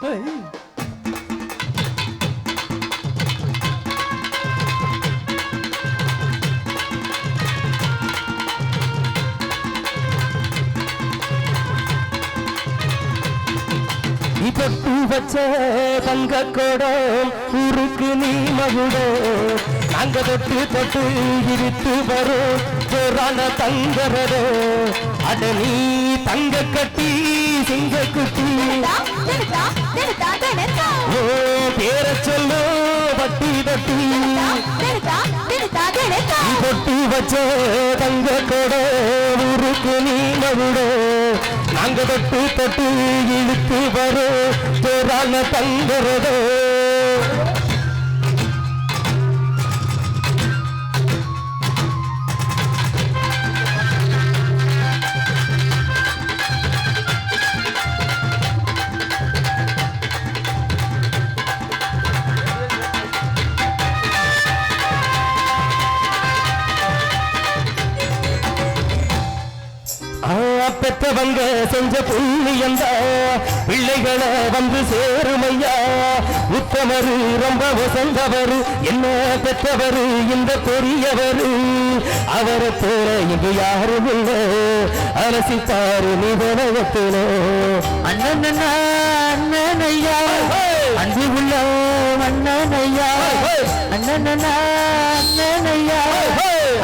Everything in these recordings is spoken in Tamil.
เ வச்ச தங்க கோடம் ஊருக்கு நீ மகுடோ. நாங்க தொட்டு தொட்டு இழுத்து வரும் ஜோரான தங்கரதோ. அட நீ தங்க கட்டி சிங்க குட்டி. ஓ பேர சொல்லு பட்டி தட்டி. நீ தொட்டு வச்ச தங்க கோட ஊருக்கு நீ மகுடோ. நாங்க தொட்டு தொட்டு இழுத்து வரும். ஜோரான தங்கரதோ வந்த செஞ்ச புண்ணியந்த பிள்ளைகளை வந்து சேருமையா உத்தமரு ரொம்ப வசந்தவரு என்ன பெற்றவரு இந்த பெரியவரு அவரை போல இங்கு யாரும் இல்லை. அரசித்தாரு நிதனத்தில அண்ணன் அண்ணன் ஐயா அன்பு உள்ள அண்ணன் ஐயா அண்ணன் அண்ணன் ஐயா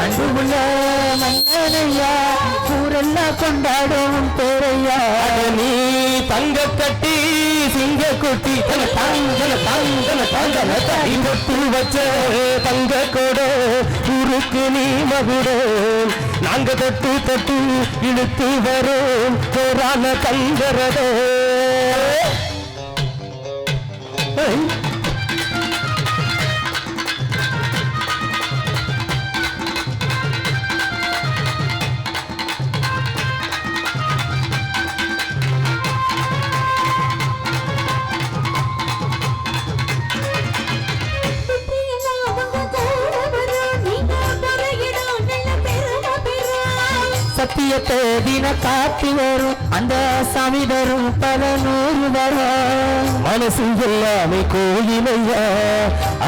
அன்பு உள்ள மன்னனையா. ஊரெல்லாம் கொண்டாடும் தங்க கட்டி சிங்க குட்டி தன வச்ச தங்க கோட ஊருக்கு நீ மகுடோ. நாங்க தட்டு தட்டு இழுத்து வரோம் போரான தங்கரதோ. சத்தியத்தை தின காத்து வரும் அந்த சாமி தரும் பல நூறு வரும் மனசு எல்லாமே கோயிலையா?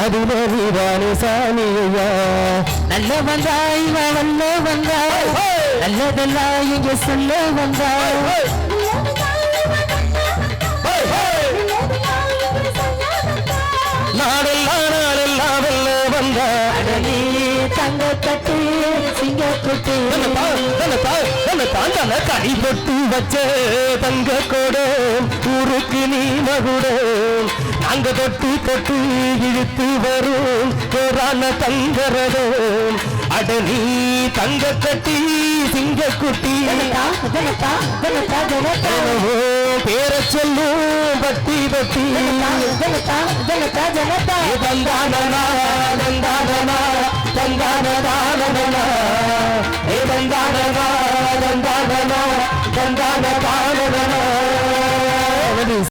அது நறிவானே சாமியா நல்ல வந்தா இவ வல்ல வந்தா நல்லதெல்லாம் இங்க சொல்ல வந்தா கை பொட்டு வச்ச தங்க கோடு ஊருக்கு நீ மகுடு. நாங்க தொட்டு தொட்டு இழுத்து வரும் போரான தங்கரதோ. அட நீ தங்க கட்டி சிங்க குட்டி. பேர சொல்லும் பட்டி பட்டி. தந்தானனா தந்தானனா தந்தானதா.